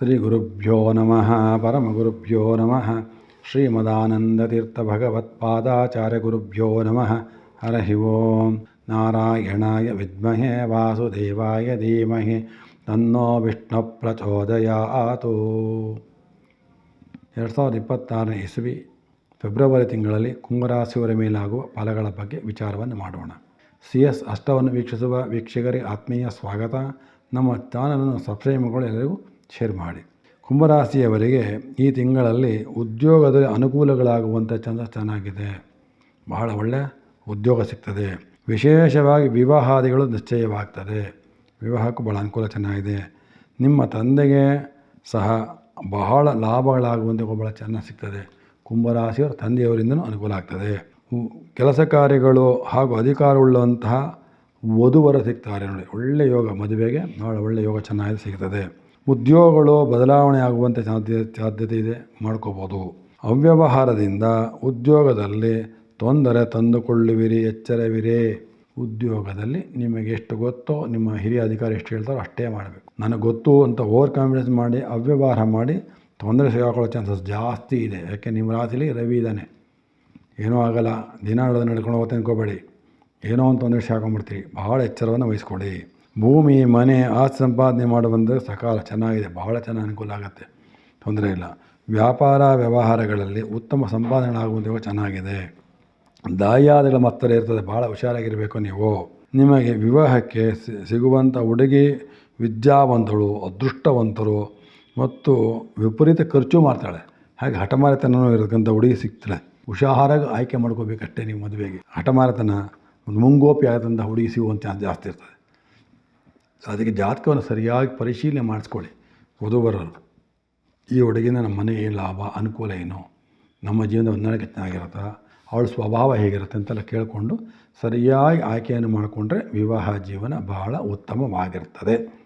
ಶ್ರೀ ಗುರುಭ್ಯೋ ನಮಃ ಪರಮಗುರುಭ್ಯೋ ನಮಃ ಶ್ರೀಮದಾನಂದತೀರ್ಥಭಗವತ್ಪಾದಾಚಾರ್ಯಗುರುಭ್ಯೋ ನಮಃ ಹರಹಿ ಓಂ ನಾರಾಯಣಾಯ ವಿದ್ಮಹೆ ವಾಸುದೇವಾಯ ಧೀಮಹಿ ತನ್ನೋ ವಿಷ್ಣು ಪ್ರಚೋದಯಾತು ಎರಡು ಸಾವಿರದ ಇಪ್ಪತ್ತಾರನೇ ಇಸವಿ ಫೆಬ್ರವರಿ ತಿಂಗಳಲ್ಲಿ ಕುಂಭರಾಶಿಯವರ ಮೇಲಾಗುವ ಫಲಗಳ ಬಗ್ಗೆ ವಿಚಾರವನ್ನು ಮಾಡೋಣ. ಸಿ ಎಸ್ ಅಷ್ಟವನ್ನು ವೀಕ್ಷಿಸುವ ವೀಕ್ಷಕರಿಗೆ ಆತ್ಮೀಯ ಸ್ವಾಗತ. ನಮ್ಮ ಚಾನಲನ್ನು ಸಬ್ಸ್ಕ್ರೈಬ್ ಎಲ್ಲರಿಗೂ. ಶೇರ್ ಮಾಡಿ. ಕುಂಭರಾಶಿಯವರಿಗೆ ಈ ತಿಂಗಳಲ್ಲಿ ಉದ್ಯೋಗದಲ್ಲಿ ಅನುಕೂಲಗಳಾಗುವಂಥ ಚಂದ ಚೆನ್ನಾಗಿದೆ ಬಹಳ ಒಳ್ಳೆಯ ಉದ್ಯೋಗ ಸಿಗ್ತದೆ. ವಿಶೇಷವಾಗಿ ವಿವಾಹಾದಿಗಳು ನಿಶ್ಚಯವಾಗ್ತದೆ. ವಿವಾಹಕ್ಕೂ ಭಾಳ ಅನುಕೂಲ ಚೆನ್ನಾಗಿದೆ. ನಿಮ್ಮ ತಂದೆಗೆ ಸಹ ಬಹಳ ಲಾಭಗಳಾಗುವಂತೆ ಭಾಳ ಚೆನ್ನಾಗಿ ಸಿಗ್ತದೆ. ಕುಂಭರಾಶಿಯವರು ತಂದೆಯವರಿಂದನೂ ಅನುಕೂಲ ಆಗ್ತದೆ. ಕೆಲಸ ಕಾರ್ಯಗಳು ಹಾಗೂ ಅಧಿಕಾರವುಳ್ಳಂತಹ ವಧುವರ ಸಿಗ್ತಾರೆ ನೋಡಿ. ಒಳ್ಳೆಯ ಯೋಗ, ಮದುವೆಗೆ ಭಾಳ ಒಳ್ಳೆಯ ಯೋಗ ಚೆನ್ನಾಗಿ ಸಿಗ್ತದೆ. ಉದ್ಯೋಗಗಳು ಬದಲಾವಣೆ ಆಗುವಂತೆ ಸಾಧ್ಯ, ಸಾಧ್ಯತೆ ಇದೆ ಮಾಡ್ಕೋಬೋದು. ಅವ್ಯವಹಾರದಿಂದ ಉದ್ಯೋಗದಲ್ಲಿ ತೊಂದರೆ ತಂದುಕೊಳ್ಳುವಿರಿ, ಎಚ್ಚರವಿರಿ. ಉದ್ಯೋಗದಲ್ಲಿ ನಿಮಗೆ ಎಷ್ಟು ಗೊತ್ತೋ, ನಿಮ್ಮ ಹಿರಿಯ ಅಧಿಕಾರಿ ಎಷ್ಟು ಹೇಳ್ತಾರೋ ಅಷ್ಟೇ ಮಾಡಬೇಕು. ನನಗೆ ಗೊತ್ತು ಅಂತ ಓವರ್ ಕಾನ್ಫಿಡೆನ್ಸ್ ಮಾಡಿ, ಅವ್ಯವಹಾರ ಮಾಡಿ ತೊಂದರೆ ಸಿಗಾಕೊಳ್ಳೋ ಚಾನ್ಸಸ್ ಜಾಸ್ತಿ ಇದೆ. ಯಾಕೆ? ನಿಮ್ಮ ರಾಶಿಲಿ ರವಿ ಇದ್ದಾನೆ. ಏನೂ ಆಗಲ್ಲ. ದಿನ ನಡೆದು ನಡ್ಕೊಂಡು ಹೋಗ್ತೇನೆ ಅನ್ಕೋಬೇಡಿ ಏನೋ ಒಂದು ತೊಂದರೆ ಸಿಗಾಕೊಂಡ್ಬಿಡ್ತೀರಿ. ಭಾಳ ಎಚ್ಚರವನ್ನು ವಹಿಸ್ಕೊಳ್ಳಿ. ಭೂಮಿ, ಮನೆ ಆಸ್ತಿ ಸಂಪಾದನೆ ಮಾಡುವಂಥ ಸಕಾಲ ಚೆನ್ನಾಗಿದೆ. ಬಹಳ ಚೆನ್ನಾಗಿ ಅನುಕೂಲ ಆಗುತ್ತೆ. ತೊಂದರೆ ಇಲ್ಲ. ವ್ಯಾಪಾರ ವ್ಯವಹಾರಗಳಲ್ಲಿ ಉತ್ತಮ ಸಂಪಾದನೆ ಆಗುವಂಥ ಚೆನ್ನಾಗಿದೆ. ದಾಯಾದಿಗಳ ಮತ್ತರ ಇರ್ತದೆ. ಭಾಳ ಹುಷಾರಾಗಿರಬೇಕು ನೀವು. ನಿಮಗೆ ವಿವಾಹಕ್ಕೆ ಸಿಗುವಂಥ ಹುಡುಗಿ, ವಿದ್ಯಾವಂತಳು, ಅದೃಷ್ಟವಂತರು ಮತ್ತು ವಿಪರೀತ ಖರ್ಚು ಮಾಡ್ತಾಳೆ. ಹಾಗೆ ಹಠಮಾರಿತನೂ ಇರತಕ್ಕಂಥ ಹುಡುಗಿ ಸಿಗ್ತಾಳೆ. ಹುಷಾರಾಗಿ ಆಯ್ಕೆ ಮಾಡ್ಕೋಬೇಕಷ್ಟೇ ನೀವು ಮದುವೆಗೆ. ಹಠಮಾರತನ ಮುಂಗೋಪಿ ಆಗದಂಥ ಹುಡುಗಿ ಸಿಗುವಂಥ ಜಾಸ್ತಿ ಇರ್ತದೆ. ಅದಕ್ಕೆ ಜಾತಕವನ್ನು ಸರಿಯಾಗಿ ಪರಿಶೀಲನೆ ಮಾಡಿಸ್ಕೊಳ್ಳಿ. ವಧುವರರು ಈ ಹುಡುಗಿನ ನಮ್ಮ ಮನೆಗೆ ಏನು ಲಾಭ, ಅನುಕೂಲ ಏನು? ನಮ್ಮ ಜೀವನದ ಹೊಂದಾಣಿಕೆ ಚೆನ್ನಾಗಿರುತ್ತಾ? ಅವಳ ಸ್ವಭಾವ ಹೇಗಿರುತ್ತೆ ಅಂತೆಲ್ಲ ಕೇಳಿಕೊಂಡು ಸರಿಯಾಗಿ ಆಯ್ಕೆಯನ್ನು ಮಾಡಿಕೊಂಡ್ರೆ ವಿವಾಹ ಜೀವನ ಬಹಳ ಉತ್ತಮವಾಗಿರ್ತದೆ.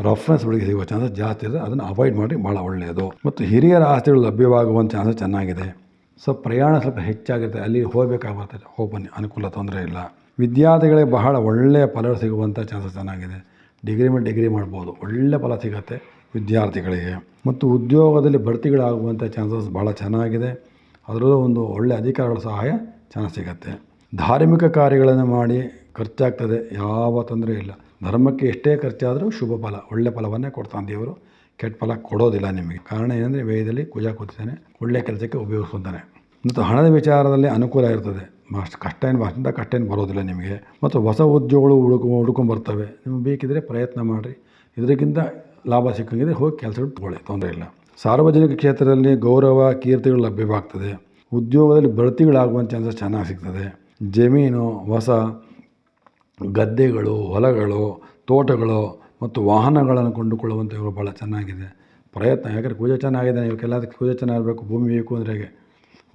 ರೆಫರೆನ್ಸ್ ಬೆಳಿಗ್ಗೆ ಸಿಗುವ ಚಾನ್ಸಸ್ ಜಾಸ್ತಿ ಇದೆ ಅದನ್ನು ಅವಾಯ್ಡ್ ಮಾಡಿ ಭಾಳ ಒಳ್ಳೆಯದು. ಮತ್ತು ಹಿರಿಯರ ಆಸ್ತಿಗಳು ಲಭ್ಯವಾಗುವಂಥ ಚಾನ್ಸಸ್ ಚೆನ್ನಾಗಿದೆ. ಸೊ ಪ್ರಯಾಣ ಸ್ವಲ್ಪ ಹೆಚ್ಚಾಗಿರುತ್ತೆ. ಅಲ್ಲಿ ಹೋಗಬೇಕಾಗುತ್ತೆ. ಹೋಗಿ ಬನ್ನಿ. ಅನುಕೂಲ ತೊಂದರೆ ಇಲ್ಲ. ವಿದ್ಯಾರ್ಥಿಗಳಿಗೆ ಬಹಳ ಒಳ್ಳೆಯ ಫಲ ಸಿಗುವಂಥ ಚಾನ್ಸಸ್ ಚೆನ್ನಾಗಿದೆ. ಡಿಗ್ರಿ ಮೇಲೆ ಡಿಗ್ರಿ ಮಾಡ್ಬೋದು. ಒಳ್ಳೆಯ ಫಲ ಸಿಗುತ್ತೆ ವಿದ್ಯಾರ್ಥಿಗಳಿಗೆ. ಮತ್ತು ಉದ್ಯೋಗದಲ್ಲಿ ಬಡ್ತಿಗಳಾಗುವಂಥ ಚಾನ್ಸಸ್ ಭಾಳ ಚೆನ್ನಾಗಿದೆ. ಅದರಲ್ಲೂ ಒಂದು ಒಳ್ಳೆಯ ಅಧಿಕಾರಿಗಳ ಸಹಾಯ ಚೆನ್ನಾಗಿ ಸಿಗುತ್ತೆ. ಧಾರ್ಮಿಕ ಕಾರ್ಯಗಳನ್ನು ಮಾಡಿ ಖರ್ಚಾಗ್ತದೆ. ಯಾವ ತೊಂದರೆ ಇಲ್ಲ. ಧರ್ಮಕ್ಕೆ ಎಷ್ಟೇ ಖರ್ಚಾದರೂ ಶುಭ ಫಲ ಒಳ್ಳೆಯ ಫಲವನ್ನೇ ಕೊಡ್ತಾನೆ ದೇವರು. ಕೆಟ್ಟ ಫಲ ಕೊಡೋದಿಲ್ಲ ನಿಮಗೆ. ಕಾರಣ ಏನಂದರೆ ವೇದದಲ್ಲಿ ಕುಜ ಕೂತಿದ್ದಾನೆ. ಒಳ್ಳೆಯ ಕೆಲಸಕ್ಕೆ ಉಪಯೋಗಿಸ್ಕೊತಾನೆ. ಮತ್ತು ಹಣದ ವಿಚಾರದಲ್ಲಿ ಅನುಕೂಲ ಇರ್ತದೆ. ಅಷ್ಟು ಕಷ್ಟ ಏನು ಅಷ್ಟಿಂದ ಕಷ್ಟ ಏನು ಬರೋದಿಲ್ಲ ನಿಮಗೆ. ಮತ್ತು ಹೊಸ ಉದ್ಯೋಗಗಳು ಹುಡುಕು ಹುಡ್ಕೊಂಬರ್ತವೆ ನಿಮ್ಗೆ ಬೇಕಿದ್ರೆ ಪ್ರಯತ್ನ ಮಾಡಿರಿ. ಇದಕ್ಕಿಂತ ಲಾಭ ಸಿಕ್ಕಂಗಿದ್ರೆ ಹೋಗಿ ಕೆಲಸಗಳು ತೊಗೊಳ್ಳಿ, ತೊಂದರೆ ಇಲ್ಲ. ಸಾರ್ವಜನಿಕ ಕ್ಷೇತ್ರದಲ್ಲಿ ಗೌರವ, ಕೀರ್ತಿಗಳು ಲಭ್ಯವಾಗ್ತದೆ. ಉದ್ಯೋಗದಲ್ಲಿ ಬಡ್ತಿಗಳಾಗುವಂಥ ಚಾನ್ಸಸ್ ಚೆನ್ನಾಗಿ ಸಿಗ್ತದೆ. ಜಮೀನು, ಹೊಸ ಗದ್ದೆಗಳು, ಹೊಲಗಳು, ತೋಟಗಳು ಮತ್ತು ವಾಹನಗಳನ್ನು ಕೊಂಡುಕೊಳ್ಳುವಂಥವು ಭಾಳ ಚೆನ್ನಾಗಿದೆ. ಪ್ರಯತ್ನ ಯಾಕಂದರೆ ಪೂಜೆ ಚೆನ್ನಾಗಿದೆ ಇವಕ್ಕೆಲ್ಲದಕ್ಕೆ ಪೂಜೆ ಚೆನ್ನಾಗಿರಬೇಕು, ಭೂಮಿ ಬೇಕು ಅಂದರೆ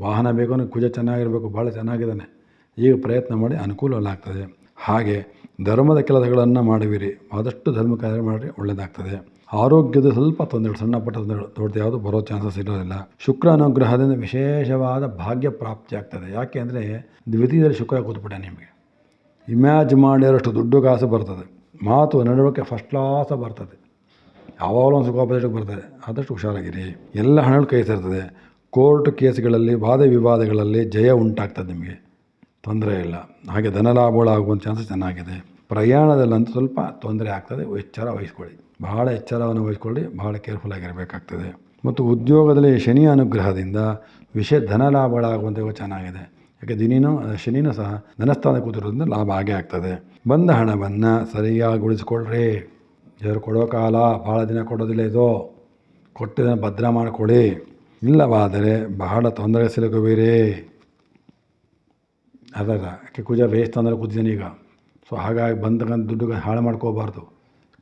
ವಾಹನ ಬೇಕು ಅಂದರೆ ಕುಜ ಚೆನ್ನಾಗಿರಬೇಕು, ಭಾಳ ಚೆನ್ನಾಗಿದ್ದಾನೆ. ಈಗ ಪ್ರಯತ್ನ ಮಾಡಿ ಅನುಕೂಲವಾಗ್ತದೆ ಹಾಗೆ ಧರ್ಮದ ಕೆಲಸಗಳನ್ನು ಮಾಡುವಿರಿ. ಆದಷ್ಟು ಧರ್ಮ ಕಾರ್ಯ ಮಾಡಿರಿ ಒಳ್ಳೆಯದಾಗ್ತದೆ ಆರೋಗ್ಯದ ಸ್ವಲ್ಪ ತೊಂದರೆಗಳು ಸಣ್ಣ ಪಟ್ಟ ತೊಂದರೆಗಳು ದೊಡ್ಡ ಯಾವುದು ಬರೋ ಚಾನ್ಸಸ್ ಇರೋದಿಲ್ಲ. ಶುಕ್ರ ಅನುಗ್ರಹದಿಂದ ವಿಶೇಷವಾದ ಭಾಗ್ಯ ಪ್ರಾಪ್ತಿ ಆಗ್ತದೆ. ಯಾಕೆ ಅಂದರೆ ದ್ವಿತೀಯದಲ್ಲಿ ಶುಕ್ರ ಕೂತ್ಬಿಟ್ಟೆ ನಿಮಗೆ. ಇಮ್ಯಾಜ್ ಮಾಡಿರೋಷ್ಟು ದುಡ್ಡು ಕಾಸು ಬರ್ತದೆ. ಮಾತು ನಡವಳಿಕೆ ಫಸ್ಟ್ ಕ್ಲಾಸ ಬರ್ತದೆ. ಯಾವಾಗಲೂ ಒಂದು ಸುಖ ಬರ್ತದೆ. ಆದಷ್ಟು ಹುಷಾರಾಗಿರಿ. ಎಲ್ಲ ಹಣಗಳು ಕೈ ಸೇರ್ತದೆ. ಕೋರ್ಟ್ ಕೇಸ್ಗಳಲ್ಲಿ, ವಾದ ವಿವಾದಗಳಲ್ಲಿ ಜಯ ಉಂಟಾಗ್ತದೆ ನಿಮಗೆ. ತೊಂದರೆ ಇಲ್ಲ. ಹಾಗೆ ಧನಲಾಭಗಳು ಆಗುವಂಥ ಚಾನ್ಸಸ್ ಚೆನ್ನಾಗಿದೆ ಪ್ರಯಾಣದಲ್ಲಂತೂ ಸ್ವಲ್ಪ ತೊಂದರೆ ಆಗ್ತದೆ. ಎಚ್ಚರ ವಹಿಸ್ಕೊಳ್ಳಿ. ಬಹಳ ಎಚ್ಚರವನ್ನು ವಹಿಸ್ಕೊಳ್ಳಿ. ಬಹಳ ಕೇರ್ಫುಲ್ ಆಗಿರಬೇಕಾಗ್ತದೆ. ಮತ್ತು ಉದ್ಯೋಗದಲ್ಲಿ ಶನಿ ಅನುಗ್ರಹದಿಂದ ವಿಷಯ ಧನಲಾಭಗಳಾಗುವಂಥ ಚೆನ್ನಾಗಿದೆ. ಯಾಕೆ ದಿನಿನೂ, ಶನಿನೂ ಸಹ ಧನಸ್ಥಾನ ಕೂತಿರೋದ್ರಿಂದ ಲಾಭ ಆಗೇ ಆಗ್ತದೆ. ಬಂದ ಹಣವನ್ನು ಸರಿಯಾಗಿ ಉಳಿಸ್ಕೊಳ್ರಿ. ದೇವರು ಕೊಡೋ ಕಾಲ ಭಾಳ ದಿನ ಕೊಡೋದಿಲ್ಲ ಇದು. ಕೊಟ್ಟಿದ್ದನ್ನು ಭದ್ರ ಮಾಡಿಕೊಳ್ಳಿ. ಇಲ್ಲವಾದರೆ ಬಹಳ ತೊಂದರೆ ಸಿಲುಕುವಿರಿ. ಅದಲ್ಲ, ಯಾಕೆ ಕುಜ ವೇಸ್ಟ್ ಅಂದರೆ ಈಗ. ಸೊ ಹಾಗಾಗಿ ಬಂದಕ್ಕಂಥ ದುಡ್ಡು ಹಾಳು ಮಾಡ್ಕೋಬಾರ್ದು.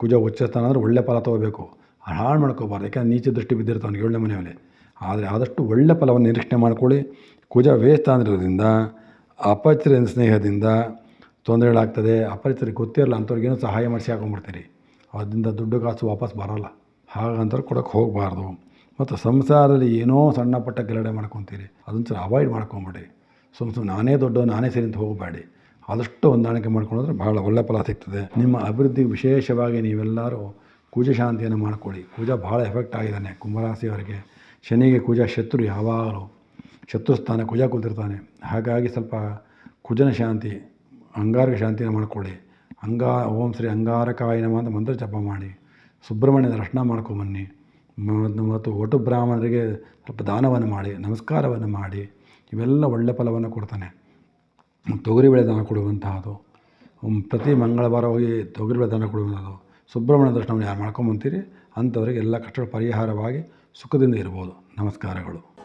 ಕುಜ ಉಚ್ಚಸ್ಥಾನ ಅಂದರೆ ಒಳ್ಳೆ ಫಲ ತೊಗೋಬೇಕು. ಹಾಳು ಮಾಡ್ಕೋಬಾರ್ದು. ಯಾಕಂದ್ರೆ ನೀಚ ದೃಷ್ಟಿ ಬಿದ್ದಿರ್ತಾನೆ ಏಳನೇ ಮನೆಯಲ್ಲಿ. ಆದರೆ ಆದಷ್ಟು ಒಳ್ಳೆ ಫಲವನ್ನು ನಿರೀಕ್ಷಣೆ ಮಾಡ್ಕೊಳ್ಳಿ. ಕುಜ ವೇಸ್ಟ್ ಅಂದಿರೋದ್ರಿಂದ ಅಪರಿಚಿತ ಸ್ನೇಹದಿಂದ ತೊಂದರೆಗಳಾಗ್ತದೆ ಅಪರಿಚಿತರಿಗೆ ಗೊತ್ತಿರಲ್ಲ ಅಂಥವ್ರಿಗೇನು ಸಹಾಯ ಮಾಡಿಸಿ ಹಾಕೊಂಡ್ಬಿಡ್ತೀರಿ. ಅದರಿಂದ ದುಡ್ಡು ಕಾಸು ವಾಪಸ್ ಬರೋಲ್ಲ. ಹಾಗಂತ ಕೊಡೋಕ್ಕೆ ಹೋಗಬಾರ್ದು. ಮತ್ತು ಸಂಸಾರದಲ್ಲಿ ಏನೋ ಸಣ್ಣ ಪಟ್ಟ ಮಾಡ್ಕೊತೀರಿ, ಅದನ್ನು ಸಹ ಅವಾಯ್ಡ್ ಮಾಡ್ಕೊಂಬಿಡಿ. ಸುಮ್ಮ ಸುಮ್ಮನೆ ನಾನೇ ದೊಡ್ಡ, ನಾನೇ ಸೇರಿ ಅಂತ ಹೋಗಬೇಡಿ. ಆದಷ್ಟು ಹೊಂದಾಣಿಕೆ ಮಾಡ್ಕೊಂಡ್ರೆ ಭಾಳ ಒಳ್ಳೆ ಫಲ ಸಿಗ್ತದೆ. ನಿಮ್ಮ ಅಭಿವೃದ್ಧಿ ವಿಶೇಷವಾಗಿ ನೀವೆಲ್ಲರೂ ಕುಜ ಶಾಂತಿಯನ್ನು ಮಾಡ್ಕೊಳ್ಳಿ. ಕುಜ ಭಾಳ ಎಫೆಕ್ಟ್ ಆಗಿದ್ದಾನೆ ಕುಂಭರಾಶಿಯವರಿಗೆ. ಶನಿಗೆ ಕುಜ ಶತ್ರು ಯಾವಾಗಲೂ ಶತ್ರು ಸ್ಥಾನ ಕುಜ ಕೂತಿರ್ತಾನೆ. ಹಾಗಾಗಿ ಸ್ವಲ್ಪ ಕುಜನ ಶಾಂತಿ, ಅಂಗಾರಕ ಶಾಂತಿಯನ್ನು ಮಾಡಿಕೊಳ್ಳಿ. ಅಂಗಾ, ಓಂ ಶ್ರೀ ಅಂಗಾರಕಾಯ ನಮ ಅಂತ ಮಂತ್ರ ಜಪ ಮಾಡಿ. ಸುಬ್ರಹ್ಮಣ್ಯದ ದರ್ಶನ ಮಾಡ್ಕೊಂಬನ್ನಿ. ಮತ್ತು ಒಟ್ಟು ಬ್ರಾಹ್ಮಣರಿಗೆ ಸ್ವಲ್ಪ ದಾನವನ್ನು ಮಾಡಿ, ನಮಸ್ಕಾರವನ್ನು ಮಾಡಿ, ಇವೆಲ್ಲ ಒಳ್ಳೆ ಫಲವನ್ನು ಕೊಡ್ತಾನೆ. ತೊಗರಿಬೇಳೆ ದಾನ ಕೊಡುವಂತಹದ್ದು ಪ್ರತಿ ಮಂಗಳವಾರ ಹೋಗಿ ತೊಗರಿಬೇಳೆ ದಾನ ಕೊಡುವಂಥದ್ದು ಸುಬ್ರಹ್ಮಣ್ಯ ದರ್ಶನವನ್ನು ಯಾರು ಮಾಡ್ಕೊಂಬಂತೀರಿ? ಅಂಥವರಿಗೆ ಎಲ್ಲ ಕಷ್ಟಗಳ ಪರಿಹಾರವಾಗಿ ಸುಖದಿಂದ ಇರ್ಬೋದು. ನಮಸ್ಕಾರಗಳು.